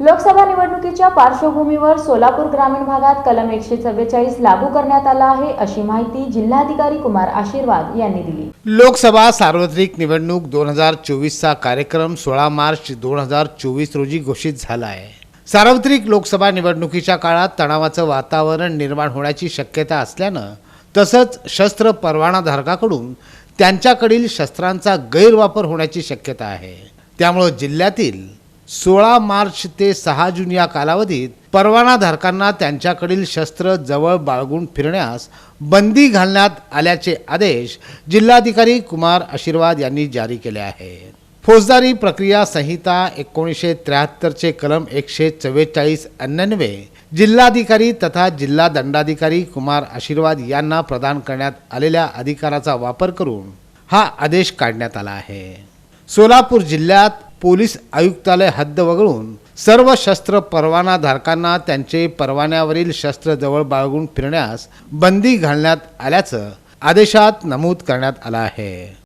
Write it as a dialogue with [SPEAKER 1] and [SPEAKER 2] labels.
[SPEAKER 1] लोकसभा निवडणुकीच्या पार्श्वभूमीवर सोलापूर ग्रामीण भागात कलम एकशे चव्वेचाळीस लागू करण्यात आला आहे अशी माहिती जिल्हाधिकारी कुमार आशीर्वाद यांनी दिली.
[SPEAKER 2] लोकसभा सार्वत्रिक निवडणूक दोन हजार चोवीसचा कार्यक्रम सोळा मार्च दोन हजार चोवीस रोजी घोषित झाला आहे. सार्वत्रिक लोकसभा निवडणुकीच्या काळात तणावाचं वातावरण निर्माण होण्याची शक्यता असल्यानं तसंच शस्त्र परवानाधारकाकडून त्यांच्याकडील शस्त्रांचा गैरवापर होण्याची शक्यता आहे. त्यामुळं जिल्ह्यातील सोळा मार्च ते सहा जून या कालावधीत परवानाधारकांना त्यांच्याकडील शस्त्र जवळ बाळगून फिरण्यास बंदी घालण्यात आल्याचे आदेश जिल्हाधिकारी कुमार आशीर्वाद यांनी जारी केले आहेत. फौजदारी प्रक्रिया संहिता एकोणीसशे त्र्याहत्तरचे कलम एकशे चव्वेचाळीस अण्णवे जिल्हाधिकारी तथा जिल्हा दंडाधिकारी कुमार आशीर्वाद यांना प्रदान करण्यात आलेल्या अधिकाराचा वापर करून हा आदेश काढण्यात आला आहे. सोलापूर जिल्ह्यात पोलीस आयुक्तालय हद्द वगळून सर्व शस्त्र परवानाधारकांना त्यांचे परवान्यावरील शस्त्र जवळ बाळगून फिरण्यास बंदी घालण्यात आल्याचं आदेशात नमूद करण्यात आलं आहे.